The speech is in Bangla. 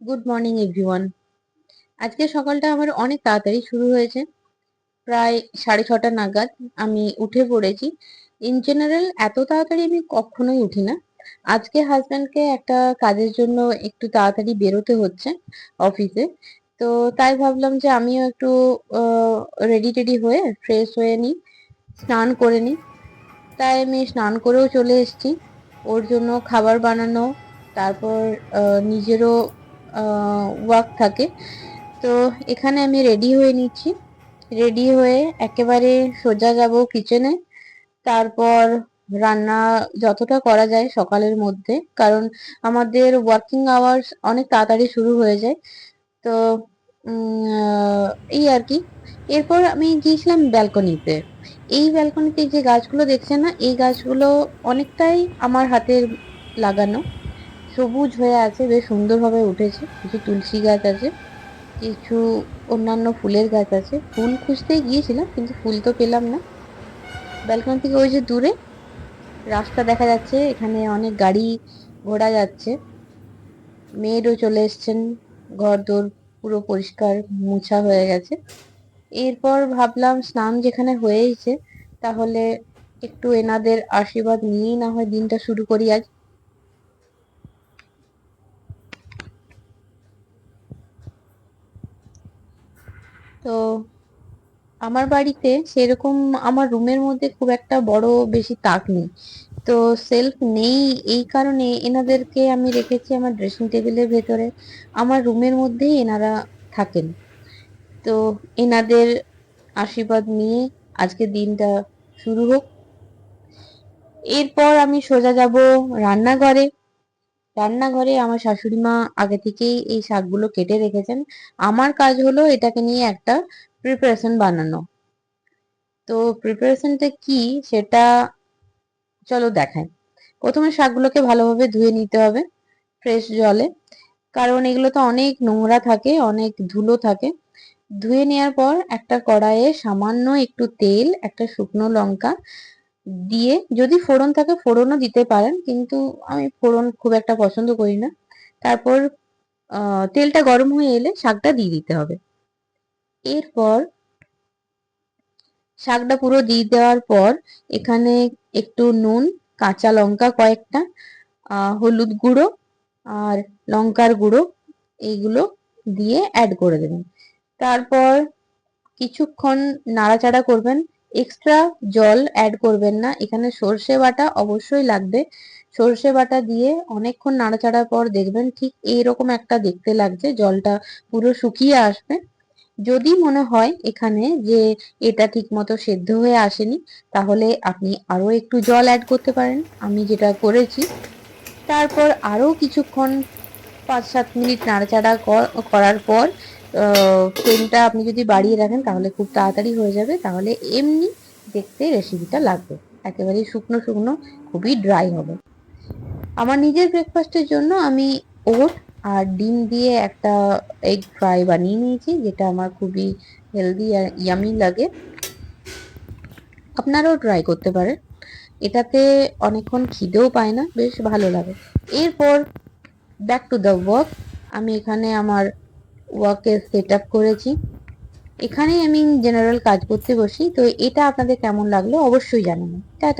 গুড মর্নিং এভরিওয়ান আজকে সকালটা আমার অনেক তাড়াতাড়ি শুরু হয়েছে। প্রায় সাড়ে ছটা নাগাদ আমি উঠে পড়েছি। ইন জেনারেল এত তাড়াতাড়ি আমি কখনোই উঠি না। আজকে হাজব্যান্ডকে একটা কাজের জন্য একটু তাড়াতাড়ি বেরোতে হচ্ছে অফিসে তো তাই ভাবলাম যে আমিও একটু রেডি টেডি হয়ে ফ্রেশ হয়ে নিই, স্নান করে নিই। তাই আমি স্নান করেও চলে এসেছি। ওর জন্য খাবার বানানো, তারপর নিজেরও ওয়ার্ক থাকে। তো এখানে আমি রেডি হয়ে নিচ্ছি। রেডি হয়ে একেবারে সোজা যাব কিচেনে তারপর রান্না যতটা করা যায় সকালের মধ্যে। কারণ আমাদের ওয়ার্কিং আওয়ার্স অনেক তাড়াতাড়ি শুরু হয়ে যায়। তো এই আর কি। এরপর আমি গিয়েছিলাম ব্যালকনিতে এই ব্যালকনিতে যে গাছগুলো দেখছেন না, এই গাছগুলো অনেকটাই আমার হাতের লাগানো। সবুজ হয়ে আছে, বেশ সুন্দরভাবে উঠেছে। কিছু তুলসী গাছ আছে, কিছু অন্যান্য ফুলের গাছ আছে। ফুল খুঁজতে গিয়েছিলাম, কিন্তু ফুল তো পেলাম না। ব্যালকনি থেকে ওই যে দূরে রাস্তা দেখা যাচ্ছে, এখানে অনেক গাড়ি ঘোড়া যাচ্ছে। মেয়েরও চলে এসছেন ঘর দোর পুরো পরিষ্কার, মোছা হয়ে গেছে। এরপর ভাবলাম স্নান যেখানে হয়েছে তাহলে একটু এনাদের আশীর্বাদ নিয়েই না হয় দিনটা শুরু করি আজ। তো আমার বাড়িতে সেরকম আমার রুমের মধ্যে খুব একটা বড় বেশি তাক নেই। তো সেলফ নেই এই কারণে এনাদেরকে আমি রেখেছি আমার ড্রেসিং টেবিলের ভেতরে। আমার রুমের মধ্যেই এনারা থাকেন। তো এনাদের আশীর্বাদ নিয়ে আজকে দিনটা শুরু হোক। এরপর আমি সোজা যাব রান্নাঘরে। রান্নাঘরে আমার শাশুড়ি মা আগে থেকেই এই শাকগুলো কেটে রেখেছেন। আমার কাজ হলো এটাকে নিয়ে একটা প্রিপারেশন বানানো। তো প্রিপারেশনটা কি সেটা চলো দেখাই। প্রথমে শাকগুলোকে ভালোভাবে ধুয়ে নিতে হবে ফ্রেশ জলে। কারণ এগুলো তো অনেক নোংরা থাকে, অনেক ধুলো থাকে। ধুয়ে নেওয়ার পর একটা কড়াইয়ে সামান্য একটু তেল, একটা শুকনো লঙ্কা দিয়ে যদি ফোড়ন থাকে ফোড়নও দিতে পারেন, কিন্তু আমি ফোড়ন খুব একটা পছন্দ করি না। তারপর তেলটা গরম হয়ে এলে শাকটা দিয়ে দিতে হবে। এরপর শাকটা পুরো দিয়ে দেওয়ার পর এখানে একটু নুন, কাঁচা লঙ্কা কয়েকটা হলুদ গুঁড়ো আর লঙ্কার গুঁড়ো এইগুলো দিয়ে অ্যাড করে দেবেন। তারপর কিছুক্ষণ নাড়াচাড়া করবেন। এক্সট্রা জল অ্যাড করবেন না। এখানে সর্ষে বাটা অবশ্যই লাগবে। সর্ষে বাটা দিয়ে অনেকক্ষণ নাড়াচাড়ার পর দেখবেন ঠিক এইরকম একটা দেখতে লাগছে, জলটা পুরো শুকিয়ে আসবে। যদি মনে হয় এখানে যে এটা ঠিকমতো সেদ্ধ হয়ে আসেনি, তাহলে আপনি আরও একটু জল অ্যাড করতে পারেন। আমি যেটা করেছি, তারপর আরও কিছুক্ষণ পাঁচ সাত মিনিট নাড়াচাড়া কর- করার পর ফ্লেমটা আপনি যদি বাড়িয়ে রাখেন তাহলে খুব তাড়াতাড়ি হয়ে যাবে। তাহলে এমনি দেখতে রেসিপিটা লাগবে। একেবারে শুকনো শুকনো, খুবই ড্রাই হবে। আমার নিজের ব্রেকফাস্টের জন্য আমি ওট আর ডিম দিয়ে একটা এগ ফ্রাই বানিয়ে নিয়েছি, যেটা আমার খুবই হেলদি আর ইয়ামি লাগে। আপনারাও ট্রাই করতে পারেন। এটাতে অনেকক্ষণ খিদেও পায় না, বেশ ভালো লাগে। এরপর ব্যাক টু দ্য ওয়ার্ক আমি এখানে আমার ওয়ার্কে সেট আপ করেছি। এখানেই আমি জেনারেল কাজ করতে বসি। তো এটা আপনাদের কেমন লাগল অবশ্যই জানাবেন। টাটা।